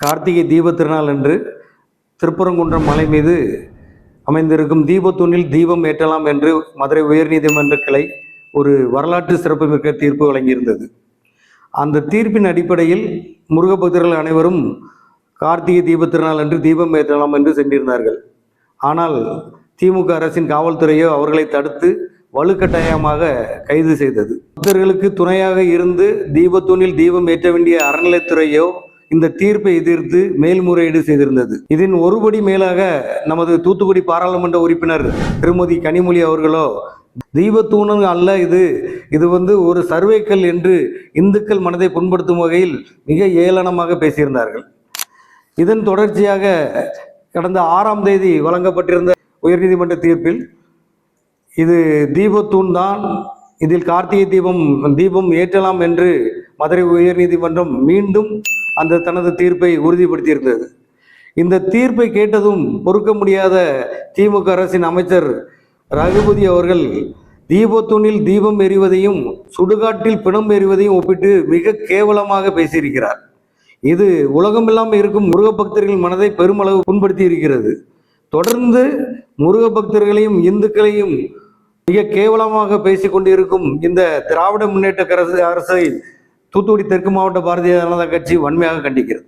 கார்த்திகை தீப திருநாள் அன்று திருப்பரங்குன்றம் மலை மீது அமைந்திருக்கும் தீபத்தூணில் தீபம் ஏற்றலாம் என்று மதுரை உயர்நீதிமன்ற கிளை ஒரு வரலாற்று சிறப்புமிக்க தீர்ப்பு வழங்கியிருந்தது. அந்த தீர்ப்பின் அடிப்படையில் முருகபக்தர்கள் அனைவரும் கார்த்திகை தீப திருநாள் அன்று தீபம் ஏற்றலாம் என்று சென்றிருந்தார்கள். ஆனால் திமுக அரசின் காவல்துறையோ அவர்களை தடுத்து வலுக்கட்டாயமாக கைது செய்தது. பக்தர்களுக்கு துணையாக இருந்து தீபத்தூணில் தீபம் ஏற்ற வேண்டிய அறநிலைத்துறையோ இந்த தீர்ப்பை எதிர்த்து மேல்முறையீடு செய்திருந்தது. இதன் ஒருபடி மேலாக நமது தூத்துக்குடி பாராளுமன்ற உறுப்பினர் திருமதி கனிமொழி அவர்களோ தீபத்தூணன் அல்ல இது. இது வந்து ஒரு சர்வேக்கல் என்று இந்துக்கள் மனதை புண்படுத்தும் வகையில் மிக ஏளனமாக பேசியிருந்தார்கள். இதன் தொடர்ச்சியாக கடந்த ஆறாம் தேதி வழங்கப்பட்டிருந்த உயர்நீதிமன்ற தீர்ப்பில் இது தீபத்தூண் தான். இதில் கார்த்திகை தீபம் தீபம் ஏற்றலாம் என்று மதுரை உயர்நீதிமன்றம் மீண்டும் அந்த தனது தீர்ப்பை உறுதிப்படுத்தியிருந்தது. இந்த தீர்ப்பை கேட்டதும் பொறுக்க முடியாத திமுக அரசின் அமைச்சர் ரகுபதி அவர்கள் தீபத்தூணில் தீபம் எறிவதையும் சுடுகாட்டில் பிணம் எறிவதையும் ஒப்பிட்டு மிக கேவலமாக பேசியிருக்கிறார். இது உலகமெல்லாம் இருக்கும் முருக பக்தர்கள் மனதை பெருமளவு புண்படுத்தி இருக்கிறது தொடர்ந்து முருக பக்தர்களையும் இந்துக்களையும் மிக கேவலமாக பேசிக் கொண்டிருக்கும் இந்த திராவிட முன்னேற்ற அரசை தூத்துக்குடி தெற்கு மாவட்ட பாரதிய ஜனதா கட்சி வன்மையாக கண்டிக்கிறது.